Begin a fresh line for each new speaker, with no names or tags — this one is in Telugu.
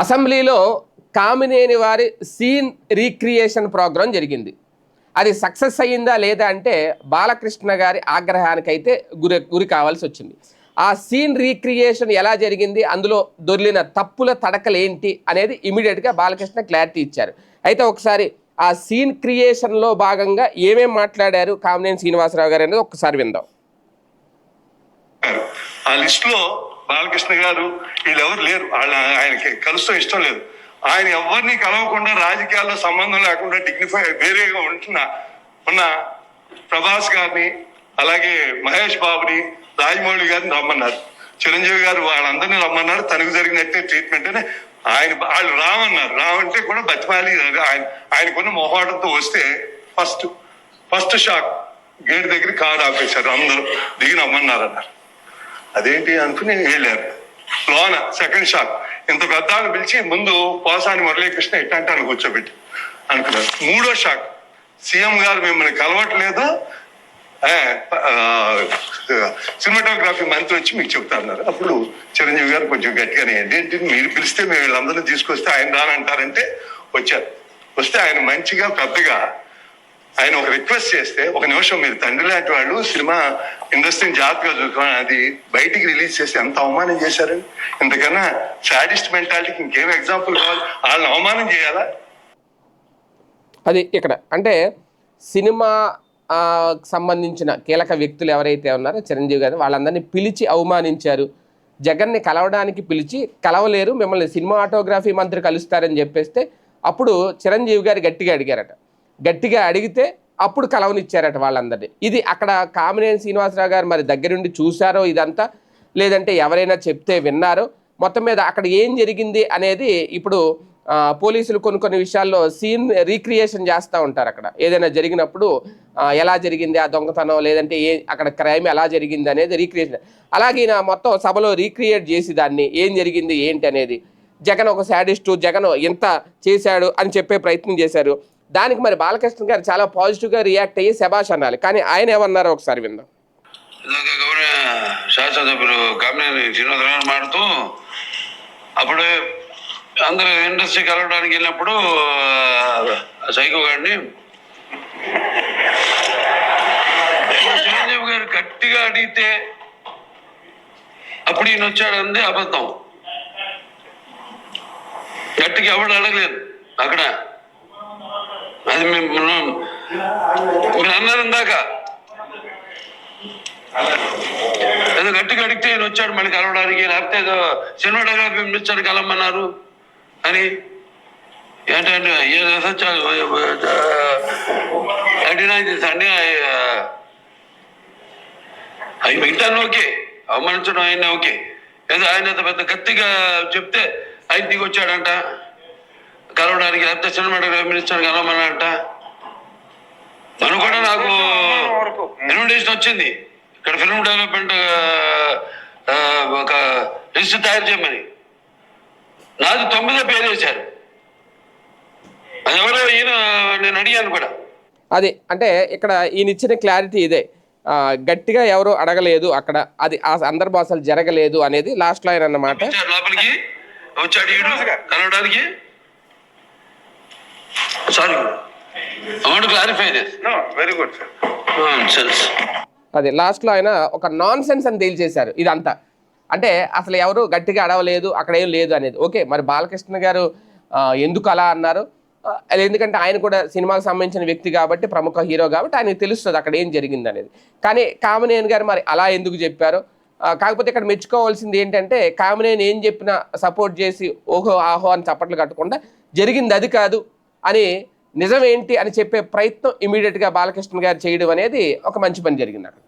అసెంబ్లీలో కామినేని వారి సీన్ రీక్రియేషన్ ప్రోగ్రాం జరిగింది. అది సక్సెస్ అయ్యిందా లేదా అంటే బాలకృష్ణ గారి ఆగ్రహానికైతే గురి గురి కావాల్సి వచ్చింది. ఆ సీన్ రీక్రియేషన్ ఎలా జరిగింది అందులో దొర్లిన తప్పుల తడకలు ఏంటి అనేది ఇమీడియట్గా బాలకృష్ణ క్లారిటీ ఇచ్చారు. అయితే ఒకసారి ఆ సీన్ క్రియేషన్లో భాగంగా ఏమేం మాట్లాడారు కామినేని శ్రీనివాసరావు గారు అనేది ఒకసారి విందాం.
ఆ లిస్ట్లో బాలకృష్ణ గారు వీళ్ళెవరు లేరు. వాళ్ళ ఆయనకి కలుస్తాం ఇష్టం లేదు. ఆయన ఎవరిని కలవకుండా రాజకీయాల్లో సంబంధం లేకుండా డిగ్నిఫై వేరేగా ఉంటున్న ఉన్న ప్రభాస్ గారిని అలాగే మహేష్ బాబుని రాజమౌళి గారిని రమ్మన్నారు. చిరంజీవి గారు వాళ్ళందరినీ రమ్మన్నారు. తనకు జరిగినట్టే ట్రీట్మెంట్ అని ఆయన వాళ్ళు రామన్నారు రావంటే కూడా బతిమాలి. ఆయన ఆయనకున్న మొహాటంతో వస్తే ఫస్ట్ ఫస్ట్ షాక్ గేట్ దగ్గర కారు ఆపేశారు. అందరూ దిగి రమ్మన్నారన్నారు. అదేంటి అనుకుని వెళ్ళారు. లోన సెకండ్ షాక్ ఇంత పెద్ద పిలిచి ముందు పోసాని మురళీకృష్ణ ఎట్టంటే అని కూర్చోబెట్టి అనుకున్నారు. మూడో షాక్ సీఎం గారు మిమ్మల్ని కలవట్లేదు. సినిమాటోగ్రఫీ మంత్రి వచ్చి మీకు చెప్తారన్నారు. అప్పుడు చిరంజీవి గారు కొంచెం గట్టిగానే ఏంటి మీరు పిలిస్తే మేము వీళ్ళందరినీ తీసుకొస్తే ఆయన రానంటారంటే వచ్చారు. వస్తే ఆయన మంచిగా పెద్దగా ఆయన ఒక రిక్వెస్ట్ చేస్తే ఒక నిమిషం మీరు తండ్రి లాంటి వాళ్ళు సినిమా ఇండస్ట్రీని జాగ్రత్తగా చూసుకోవాలి అది బయటికి రిలీజ్ చేసి ఎంత అవమానం చేశారు? ఇంతకన్నా సాడిస్ట్ మెంటాలిటీకి ఇంకేం ఎగ్జాంపుల్ కావాలి? వాళ్ళని అవమానం చేయాలా?
అది ఇక్కడ. అంటే సినిమా సంబంధించిన కీలక వ్యక్తులు ఎవరైతే ఉన్నారో చిరంజీవి గారు వాళ్ళందరినీ పిలిచి అవమానించారు. జగన్ని కలవడానికి పిలిచి కలవలేరు మిమ్మల్ని సినిమా ఆటోగ్రఫీ మంత్రి కలుస్తారని చెప్పేస్తే అప్పుడు చిరంజీవి గారు గట్టిగా అడిగారట. గట్టిగా అడిగితే అప్పుడు కలవనిచ్చారట వాళ్ళందరినీ. ఇది అక్కడ కామినేని శ్రీనివాసరావు గారు మరి దగ్గరుండి చూశారో ఇదంతా? లేదంటే ఎవరైనా చెప్తే విన్నారో? మొత్తం మీద అక్కడ ఏం జరిగింది అనేది ఇప్పుడు పోలీసులు కొన్ని కొన్ని విషయాల్లో సీన్ రీక్రియేషన్ చేస్తూ ఉంటారు అక్కడ. ఏదైనా జరిగినప్పుడు ఎలా జరిగింది ఆ దొంగతనం? లేదంటే ఏ అక్కడ క్రైమ్ ఎలా జరిగింది అనేది రీక్రియేషన్. అలాగే నా మొత్తం సభలో రీక్రియేట్ చేసి దాన్ని ఏం జరిగింది ఏంటి అనేది. జగన్ ఒక శాడిస్టు జగన్ ఇంత చేశాడు అని చెప్పే ప్రయత్నం చేశారు. దానికి మరి బాలకృష్ణ గారు చాలా పాజిటివ్గా రియాక్ట్ అయ్యి శబాష్ అనాలి. కానీ ఆయన ఏమన్నారో ఒకసారి విందాం.
శాసనసభ్యులు కామినేని శ్రీనివాసరావు మాడుతూ అప్పుడు అందరూ ఇండస్ట్రీ కలవడానికి వెళ్ళినప్పుడు సైకో గారిని చిరంజీవి గారు గట్టిగా అడిగితే అప్పుడు ఈయన వచ్చాడంది అబద్ధం. గట్టిగా ఎవడు అడగలేదు అక్కడ. అది మేము మీరు అన్నారు ఇందాక ఏదో గట్టిగా అడిగితే ఈయన వచ్చాడు మళ్ళీ కలవడానికి. లేకపోతే ఏదో సినిమాటోగ్రఫీ మినిస్టర్ కలవమన్నారు అని. ఏంటంటే ఏదో నైన్ సండే అవి మిగతా ఓకే. అవమానించడం ఆయన ఓకే. ఏదో ఆయన పెద్ద గట్టిగా చెప్తే ఆయన దిగి వచ్చాడంట కలవడానికి లేకపోతే సినిమాటోగ్రఫీ మినిస్టర్ కలవమన్నాడంట తను కూడా నాకు ఇన్విటేషన్ వచ్చింది. ఇక్కడ ఫిల్మ్ డెవలప్మెంట్ ఒక లిస్ట్ తయారు చేయమని. నాది తొమ్మిదో పేరు వేశారు. అది ఎవరో ఈయన నేను అడిగాను కూడా.
అది అంటే ఇక్కడ ఈయన ఇచ్చిన క్లారిటీ ఇదే. గట్టిగా ఎవరు అడగలేదు అక్కడ. అది ఆ సందర్భం అసలు జరగలేదు అనేది లాస్ట్లో ఆయన అన్నమాట.
లోపలికి. వచ్చాడు ఈడు. కలవడానికి. Sorry I want clarify this
very good sir
అది లాస్ట్లో ఆయన ఒక నాన్ సెన్స్ అని తేల్చేశారు ఇదంతా. అంటే అసలు ఎవరు గట్టిగా అడవలేదు అక్కడ ఏం లేదు అనేది. ఓకే మరి బాలకృష్ణ గారు ఎందుకు అలా అన్నారు? ఎందుకంటే ఆయన కూడా సినిమాకు సంబంధించిన వ్యక్తి కాబట్టి ప్రముఖ హీరో కాబట్టి ఆయనకు తెలుస్తుంది అక్కడ ఏం జరిగింది అనేది. కానీ కామనేని గారు మరి అలా ఎందుకు చెప్పారు? కాకపోతే ఇక్కడ మెచ్చుకోవాల్సింది ఏంటంటే కామనేని ఏం చెప్పినా సపోర్ట్ చేసి ఓహో ఆహో అని చప్పట్లు కట్టకుండా జరిగింది అది కాదు. అని నిజం ఏంటి అని చెప్పే ప్రయత్నం ఇమీడియట్గా బాలకృష్ణ గారు చేయడం అనేది ఒక మంచి పని జరిగింది అక్కడ.